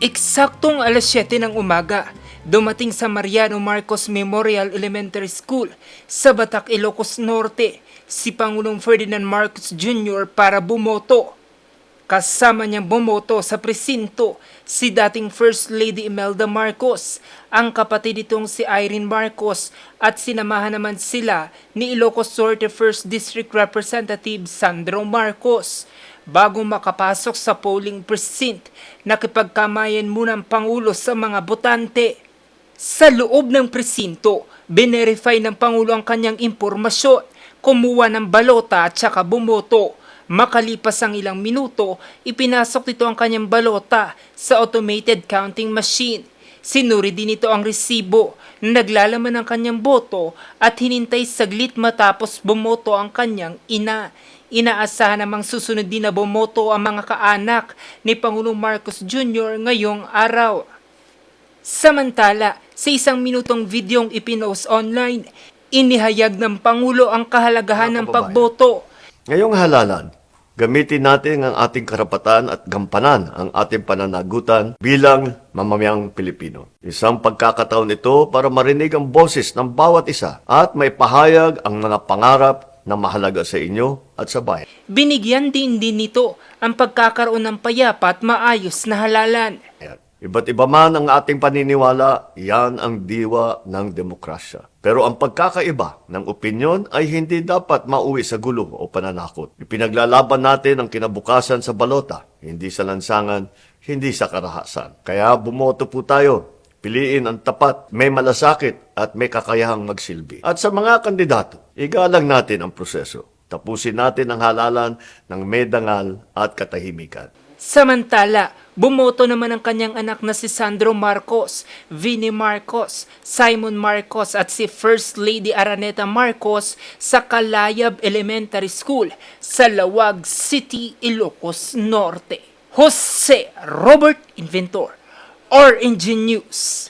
Eksaktong alas 7 ng umaga, dumating sa Mariano Marcos Memorial Elementary School sa Batac, Ilocos Norte si Pangulong Ferdinand Marcos Jr. para bumoto. Kasama niyang bumoto sa presinto si dating First Lady Imelda Marcos, ang kapatid nitong si Irene Marcos at sinamahan naman sila ni Ilocos Norte 1st District Representative Sandro Marcos. Bago makapasok sa polling precinct, nakipagkamayan muna ang Pangulo sa mga botante. Sa loob ng presinto, binerify ng Pangulo ang kanyang impormasyon, kumuha ng balota at saka bumoto. Makalipas ang ilang minuto, ipinasok nito ang kanyang balota sa automated counting machine. Sinuri din nito ang resibo na naglalaman ng kanyang boto at hinintay saglit matapos bumoto ang kanyang ina. Inaasahan namang susunod din na bumoto ang mga kaanak ni Pangulong Marcos Jr. ngayong araw. Samantala, sa isang minutong videong ipinost online, inihayag ng Pangulo ang kahalagahan ng pagboto. Ngayong halalan, gamitin natin ang ating karapatan at gampanan ang ating pananagutan bilang mamamayang Pilipino. Isang pagkakataon ito para marinig ang boses ng bawat isa at may pahayag ang mga pangarap na mahalaga sa inyo at sa bayan. Binigyan din din nito ang pagkakaroon ng payapa at maayos na halalan. Ayan. Iba't iba man ang ating paniniwala, yan ang diwa ng demokrasya. Pero ang pagkakaiba ng opinyon ay hindi dapat mauwi sa gulo o pananakot. Ipinaglalaban natin ang kinabukasan sa balota, hindi sa lansangan, hindi sa karahasan. Kaya bumoto po tayo. Piliin ang tapat, may malasakit at may kakayahang magsilbi. At sa mga kandidato, igalang natin ang proseso. Tapusin natin ang halalan ng medangal at katahimikan. Samantala, bumoto naman ang kanyang anak na si Sandro Marcos, Vinnie Marcos, Simon Marcos at si First Lady Araneta Marcos sa Kalayab Elementary School sa Lawag City, Ilocos Norte. Jose Robert Inventor, RNG News.